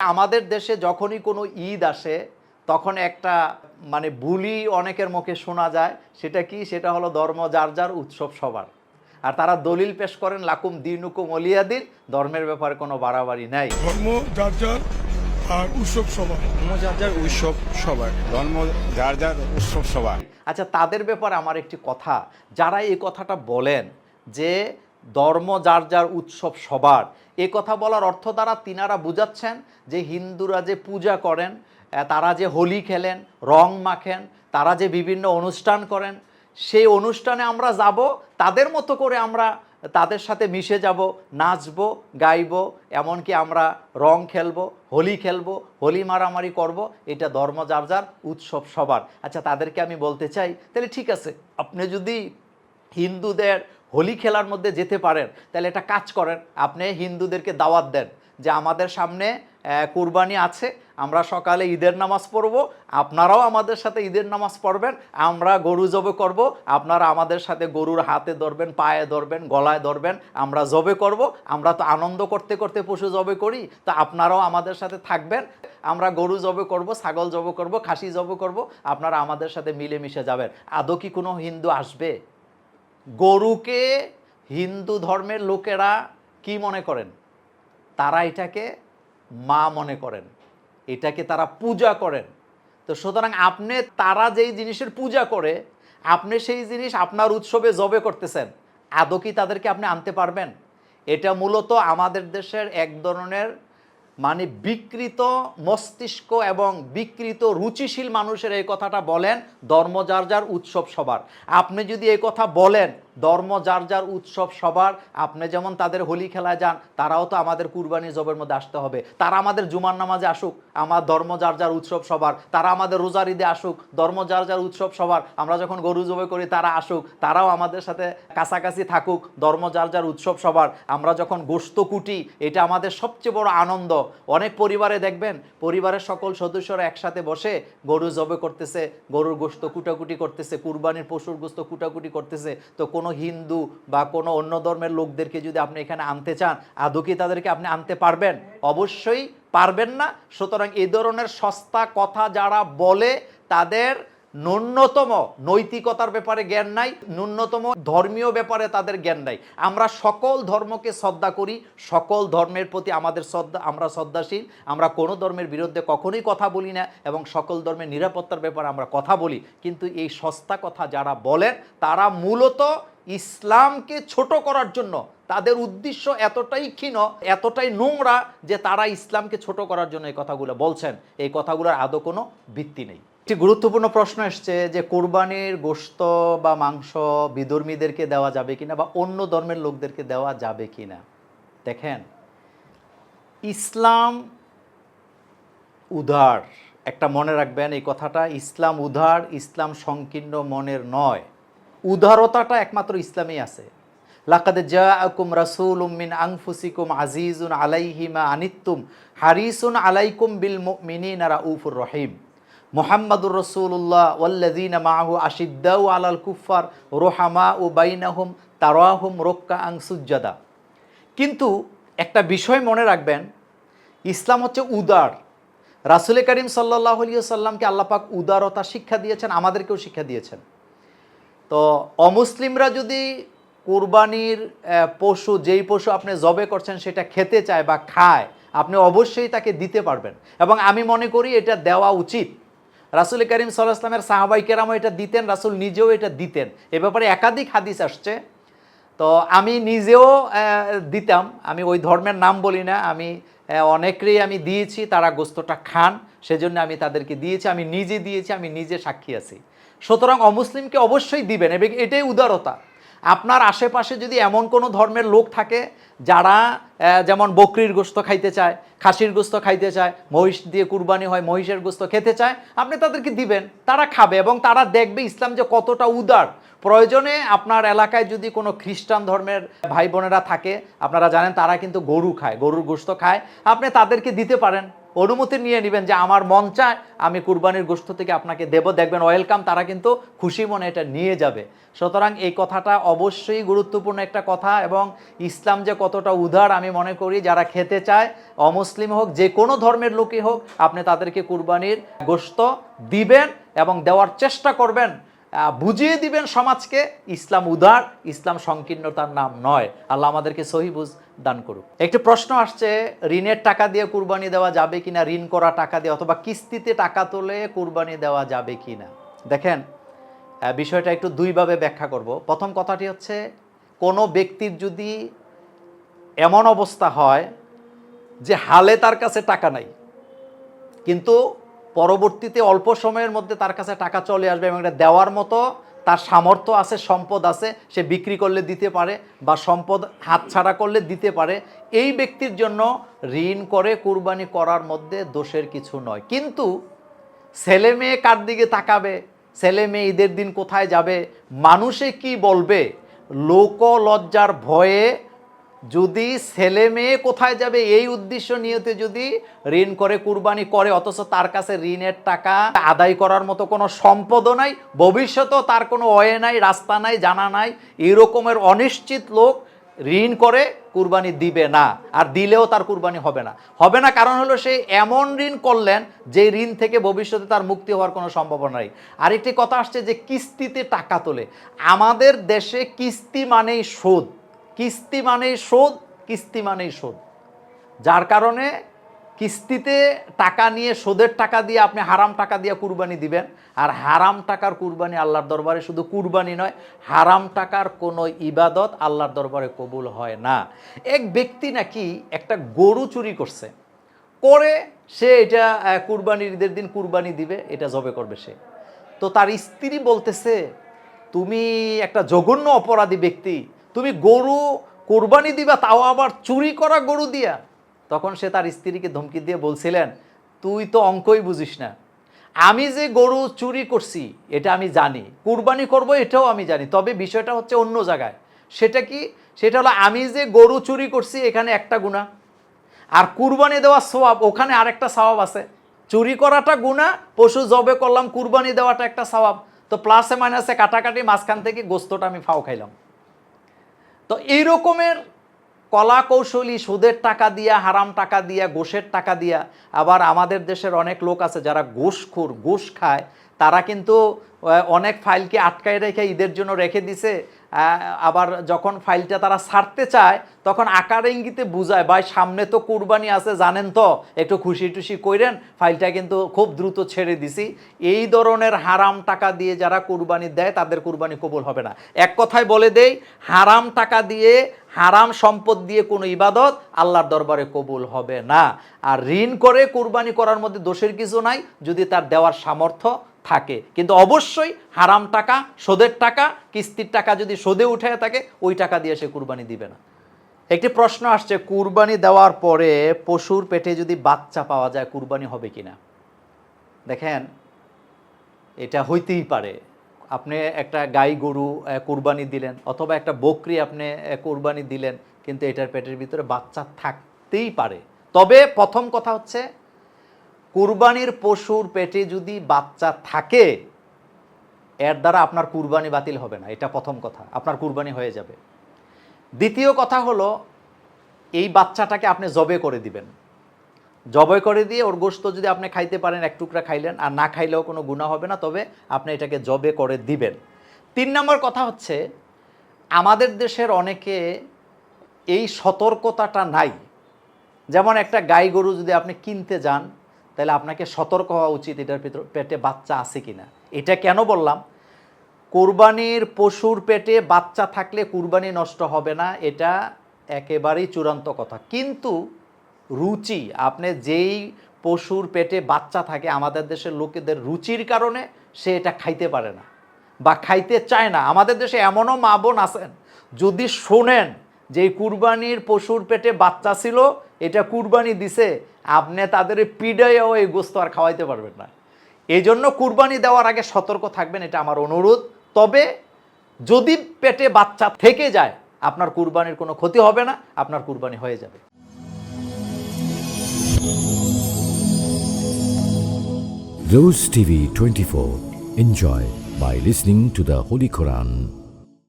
আমাদের দেশে যখনই কোনো ঈদ আসে তখন একটা মানে বুলি অনেকের মুখে শোনা যায় সেটা কি? সেটা হলো ধর্ম যার যার উৎসব সবার। আর তারা দলিল পেশ করেন লাকুম দিনুকুম অলিয়াদিন ধর্মের ব্যাপারে কোনো বাড়াবাড়ি নাই। ধর্ম যার যার আর উৎসব সবার। ধর্ম যার যার উৎসব সবার ধর্ম যার যার উৎসব সবার। আচ্ছা তাদের ব্যাপারে আমার একটি কথা। যারা এই কথাটা বলেন যে ধর্ম যার যার উৎসব সবার। এ কথা বলার অর্থ দ্বারা তিনারা বুঝাচ্ছেন যে হিন্দুরা যে পূজা করেন তারা যে হোলি খেলেন, রং মাখেন, তারা যে বিভিন্ন অনুষ্ঠান করেন, সেই অনুষ্ঠানে আমরা যাব, তাদের মতো করে আমরা তাদের সাথে মিশে যাব, নাচবো, গাইব, এমনকি আমরা রং খেলব, হোলি খেলব, হোলি মারামারি করব, এটা ধর্ম যার যার উৎসব সবার। আচ্ছা তাদেরকে আমি বলতে চাই, তাহলে ঠিক আছে, আপনি যদি হিন্দুদের হোলি খেলার মধ্যে যেতে পারেন, তাহলে একটা কাজ করেন, আপনি হিন্দুদেরকে দাওয়াত দেন যে আমাদের সামনে কুরবানি আছে, আমরা সকালে ঈদের নামাজ পড়ব, আপনারাও আমাদের সাথে ঈদের নামাজ পড়বেন, আমরা গরু জবে করব, আপনারা আমাদের সাথে গরুর হাতে ধরবেন, পায়ে ধরবেন, গলায় ধরবেন, আমরা জবে করব, আমরা তো আনন্দ করতে করতে পশু জবে করি, তো আপনারাও আমাদের সাথে থাকবেন, আমরা গরু জবে করব, ছাগল জবে করব, খাসি জবে করব, আপনারা আমাদের সাথে মিলেমিশে যাবেন। আদৌ কি কোনো হিন্দু আসবে? গরুকে হিন্দু ধর্মের লোকেরা কি মনে করেন? তারা এটাকে মা মনে করেন। এটাকে তারা পূজা করেন। তো সুতরাং আপনি, তারা যেই জিনিসের পূজা করে, আপনি সেই জিনিস আপনার উৎসবে জবে করতেছেন। আদৌ কি তাদেরকে আপনি আনতে পারবেন? এটা মূলত আমাদের দেশের এক ধরনের মানে বিকৃত মস্তিষ্ক এবং বিকৃত রুচিশীল মানুষের এই কথাটা বলেন ধর্ম যার যার উৎসব সবার। আপনি যদি এই কথা বলেন ধর্ম যার যার উৎসব সবার, আপনি যেমন তাদের হোলি খেলায় যান, তারাও তো আমাদের কুরবানি জবের মধ্যে আসতে হবে। তারা আমাদের জুমার নামাজে আসুক, আমার ধর্ম যার যার উৎসব সবার। তারা আমাদের রোজার ঈদে আসুক, ধর্ম যার যার উৎসব সবার। আমরা যখন গরু জবে করি, তারা আসুক, তারাও আমাদের সাথে কাছাকাছি থাকুক, ধর্ম যার যার উৎসব সবার। আমরা যখন গোস্ত কুটি, এটা আমাদের সবচেয়ে বড় আনন্দ। অনেক পরিবারে দেখবেন, পরিবারের সকল সদস্যরা একসাথে বসে গরু জবে করতেছে, গরুর গোস্ত কুটাকুটি করতেছে, কুরবানির পশুর গোস্ত কুটাকুটি করতেছে। তো কোনো হিন্দু বা কোনো অন্য ধর্মের লোকদেরকে যদি আপনি এখানে আনতে চান, আদৌ কি তাদেরকে আপনি আনতে পারবেন? অবশ্যই পারবেন না। সুতরাং এই ধরনের সস্তা কথা যারা বলে, তাদের ন্যূনতম নৈতিকতার ব্যাপারে জ্ঞান নাই, ন্যূনতম ধর্মীয় ব্যাপারে তাদের জ্ঞান নাই। আমরা সকল ধর্মকে শ্রদ্ধা করি, সকল ধর্মের প্রতি আমাদের শ্রদ্ধা, আমরা শ্রদ্ধাশীল, আমরা কোনো ধর্মের বিরুদ্ধে কখনোই কথা বলি না এবং সকল ধর্মের নিরাপত্তার ব্যাপারে আমরা কথা বলি। কিন্তু এই সস্তা কথা যারা বলেন, তারা মূলত ইসলামকে ছোট করার জন্য, তাদের উদ্দেশ্য এতটাই ক্ষীণ, এতটাই নোংরা যে তারা ইসলামকে ছোট করার জন্য এই কথাগুলো বলছেন। এই কথাগুলোর আদৌ কোনো ভিত্তি নেই। একটি গুরুত্বপূর্ণ প্রশ্ন এসছে যে কোরবানির গোশত বা মাংস বিধর্মীদেরকে দেওয়া যাবে কিনা বা অন্য ধর্মের লোকদেরকে দেওয়া যাবে কিনা? দেখেন, ইসলাম উদার। একটা মনে রাখবেন, এই কথাটা, ইসলাম উদার, ইসলাম সংকীর্ণ মনের নয়। উদারতাটা একমাত্র ইসলামেই আছে। লাকাদ জাআকুম রাসূলুম মিন আনফুসিকুম আজিজুন আলাইহি মা আনিত্তুম, হারিসুন আলাইকুম বিল মুমিনিনা রাউফুর রহিম। মুহাম্মাদুর রাসূলুল্লাহ ওয়াল্লাযীনা মাআহু আশিদ্দাউ আলাল কুফার রোহামা ও বাইনাহুম তারাহুম রুক্কা আং সুজ্জাদা। কিন্তু একটা বিষয় মনে রাখবেন, ইসলাম হচ্ছে উদার। রাসুল করিম সাল্লাহ সাল্লামকে আল্লাপাক উদারতা শিক্ষা দিয়েছেন, আমাদেরকেও শিক্ষা দিয়েছেন। তো অমুসলিমরা যদি কোরবানির পশু, যেই পশু আপনি জবে করছেন সেটা খেতে চায় বা খায়, আপনি অবশ্যই তাকে দিতে পারবেন। এবং আমি মনে করি এটা দেওয়া উচিত। রাসুল করিম সাল্লাহ ইসলামের সাহাবাই কেরামও এটা দিতেন, রাসুল নিজেও এটা দিতেন। এ ব্যাপারে একাধিক হাদিস আসছে। তো আমি নিজেও দিতাম। আমি ওই ধর্মের নাম বলি না। আমি অনেকেরই আমি দিয়েছি, তারা গোস্তটা খান, সেজন্য আমি তাদেরকে দিয়েছি। আমি নিজে দিয়েছি, আমি নিজে সাক্ষী আছি। সুতরাং অমুসলিমকে অবশ্যই দিবেন। এবং এটাই উদারতা। আপনার আশেপাশে যদি এমন কোনো ধর্মের লোক থাকে যারা যেমন বকরির গোস্ত খাইতে চায়, খাসির গোস্ত খাইতে চায়, মহিষ দিয়ে কুরবানি হয়, মহিষের গোস্ত খেতে চায়, আপনি তাদেরকে দিবেন, তারা খাবে এবং তারা দেখবে ইসলাম যে কতটা উদার। প্রয়োজনে আপনার এলাকায় যদি কোনো খ্রিস্টান ধর্মের ভাই বোনেরা থাকে, আপনারা জানেন তারা কিন্তু গরু খায়, গরুর গোস্ত খায়, আপনি তাদেরকে দিতে পারেন। অনুমতি নিয়ে নেবেন যে আমার মন চায়, আমি কুরবানির গোষ্ঠ থেকে আপনাকে দেব। দেখবেন ওয়েলকাম, তারা কিন্তু খুশি মনে এটা নিয়ে যাবে। সুতরাং এই কথাটা অবশ্যই গুরুত্বপূর্ণ একটা কথা এবং ইসলাম যে কতটা উদার, আমি মনে করি যারা খেতে চায়, অমুসলিম হোক, যে কোনো ধর্মের লোকই হোক, আপনি তাদেরকে কুরবানির গোশত দিবেন এবং দেওয়ার চেষ্টা করবেন। বুঝিয়ে দিবেন সমাজকে, ইসলাম উদার, ইসলাম সংকীর্ণতার নাম নয়। আল্লাহ আমাদেরকে সহিবুজ দান করুক। একটি প্রশ্ন আসছে, ঋণের টাকা দিয়ে কুরবানি দেওয়া যাবে কিনা, ঋণ করা টাকা দিয়ে অথবা কিস্তিতে টাকা তোলে কুরবানি দেওয়া যাবে কিনা? দেখেন বিষয়টা একটু দুইভাবে ব্যাখ্যা করব। প্রথম কথাটি হচ্ছে, কোনো ব্যক্তির যদি এমন অবস্থা হয় যে হালে তার কাছে টাকা নাই, কিন্তু পরবর্তীতে অল্প সময়ের মধ্যে তার কাছে টাকা চলে আসবে এবং এটা দেওয়ার মতো তার সামর্থ্য আছে, সম্পদ আছে, সে বিক্রি করলে দিতে পারে বা সম্পদ হাতছাড়া করলে দিতে পারে। এই ব্যক্তির জন্য ঋণ করে কুরবানি করার মধ্যে দোষের কিছু নয়। কিন্তু ছেলে মেয়ে কার দিকে তাকাবে? ছেলে মেয়ে ঈদের দিন কোথায় যাবে? মানুষে কি বলবে? লোক লজ্জার ভয়ে যদি ছেলে মেয়ে কোথায় যাবে এই উদ্দেশ্য নিয়তে যদি ঋণ করে, কুরবানি করে, অথচ তার কাছে ঋণের টাকা আদায় করার মতো কোনো সম্পদও নাই, ভবিষ্যতেও তার কোনো ওয়ে নাই, রাস্তা নাই, জানা নাই, এরকমের অনিশ্চিত লোক ঋণ করে কুরবানি দিবে না আর দিলেও তার কুরবানি হবে না। হবে না কারণ হলো সে এমন ঋণ করলেন যে ঋণ থেকে ভবিষ্যতে তার মুক্তি হওয়ার কোনো সম্ভাবনা নেই। আরেকটি কথা আসছে যে কিস্তিতে টাকা তোলে। আমাদের দেশে কিস্তি মানেই সুদ কিস্তি মানেই শোধ, কিস্তি মানেই শোধ। যার কারণে কিস্তিতে টাকা নিয়ে সুদের টাকা দিয়ে আপনি হারাম টাকা দিয়ে কুরবানি দিবেন। আর হারাম টাকার কুরবানি আল্লাহর দরবারে শুধু কুরবানি নয়, হারাম টাকার কোনো ইবাদত আল্লাহর দরবারে কবুল হয় না। এক ব্যক্তি নাকি একটা গরু চুরি করছে, করে সে এটা কুরবানির ঈদের দিন কুরবানি দিবে, এটা জবে করবে সে। তো তার স্ত্রী বলতেছে, তুমি একটা জঘন্য অপরাধী ব্যক্তি তুমি গরু কোরবানি দিবা, তাও আবার চুরি করা গরু দিয়া। তখন সে তার স্ত্রীকে ধমকি দিয়ে বলছিলেন, তুই তো অঙ্কই বুঝিস না। আমি যে গরু চুরি করছি, এটা আমি জানি। কুরবানি করব, এটাও আমি জানি। তবে বিষয়টা হচ্ছে অন্য জায়গায়। সেটা কি? সেটা হলো, আমি যে গরু চুরি করছি, এখানে একটা গুণা। আর কুরবানি দেওয়া স্বভাব ওখানে আরেকটা স্বভাব আছে। চুরি করাটা গুণা, পশু জবে করলাম, কুরবানি দেওয়াটা একটা স্বভাব তো প্লাসে মাইনাসে কাটাকাটি মাঝখান থেকে গোস্তটা আমি ফাও খাইলাম। তো এই রকমের কলা কৌশলী সুদের টাকা দিয়া, হারাম টাকা দিয়া, গোষের টাকা দিয়া আবার আমাদের দেশের অনেক লোক আছে যারা ঘুষখোর, ঘুষ খায়। তারা কিন্তু অনেক ফাইলকে আটকায় রেখে ঈদের জন্য রেখে দিছে। আবার যখন ফাইলটা তারা ছাড়তে চায়, তখন আকার ইঙ্গিতে বুঝায়, ভাই, সামনে তো কুরবানি আছে, জানেন তো, একটু খুশি টুসি কইরেন ফাইলটা কিন্তু খুব দ্রুত ছেড়ে দিছি। এই ধরনের হারাম টাকা দিয়ে যারা কুরবানি দেয়, তাদের কুরবানি কবুল হবে না। এক কথায় বলে দেই, হারাম টাকা দিয়ে হারাম সম্পদ দিয়ে কোনো ইবাদত আল্লাহর দরবারে কবুল হবে না। আর ঋণ করে কুরবানি করার মধ্যে দোষের কিছু নাই, যদি তার দেওয়ার সামর্থ্য থাকে। কিন্তু অবশ্যই হারাম টাকা সোদের টাকা, কিস্তির টাকা যদি সোদে উঠে থাকে, ওই টাকা দিয়ে সে কুরবানি দিবে না। একটি প্রশ্ন আসছে, কুরবানি দেওয়ার পরে পশুর পেটে যদি বাচ্চা পাওয়া যায়, কুরবানি হবে কিনা? দেখেন, এটা হইতেই পারে। আপনি একটা গাই গরু কুরবানি দিলেন, অথবা একটা বকরি আপনি কুরবানি দিলেন, কিন্তু এটার পেটের ভিতরে বাচ্চা থাকতেই পারে। তবে প্রথম কথা হচ্ছে কুরবানির পশুর পেটে যদি বাচ্চা থাকে, এর দ্বারা আপনার কুরবানি বাতিল হবে না। এটা প্রথম কথা, আপনার কুরবানি হয়ে যাবে। দ্বিতীয় কথা হলো, এই বাচ্চাটাকে আপনি জবে করে দিবেন। জবে করে দিয়ে ওর গোস্ত যদি আপনি খাইতে পারেন, এক টুকরা খাইলেন, আর না খাইলেও কোনো গুণা হবে না, তবে আপনি এটাকে জবে করে দিবেন। তিন নম্বর কথা হচ্ছে, আমাদের দেশের অনেকে এই সতর্কতাটা নাই। যেমন একটা গাই গরু যদি আপনি কিনতে যান তাহলে আপনাকে সতর্ক হওয়া উচিত এটার পেটে বাচ্চা আছে কিনা। এটা কেন বললাম? কোরবানির পশুর পেটে বাচ্চা থাকলে কুরবানি নষ্ট হবে না, এটা একেবারেই চূড়ান্ত কথা। কিন্তু রুচি, আপনি যেই পশুর পেটে বাচ্চা থাকে, আমাদের দেশের লোকেদের রুচির কারণে সে এটা খাইতে পারে না বা খাইতে চায় না। আমাদের দেশে এমনও মা বোন আছেন, যদি শোনেন যে কুরবানির পশুর পেটে বাচ্চা ছিল, এটা কুরবানি দিছে আপনি তাদের পিডাইও এই গোস্ত আর খাওয়াইতে পারবেন না এই জন্য কুরবানি দেওয়ার আগে সতর্ক থাকবেন, এটা আমার অনুরোধ তবে যদি পেটে বাচ্চা থেকে যায়, আপনার কুরবানির কোনো ক্ষতি হবে না, আপনার কুরবানি হয়ে যাবে Rose TV 24. Enjoy by listening to the Holy Quran.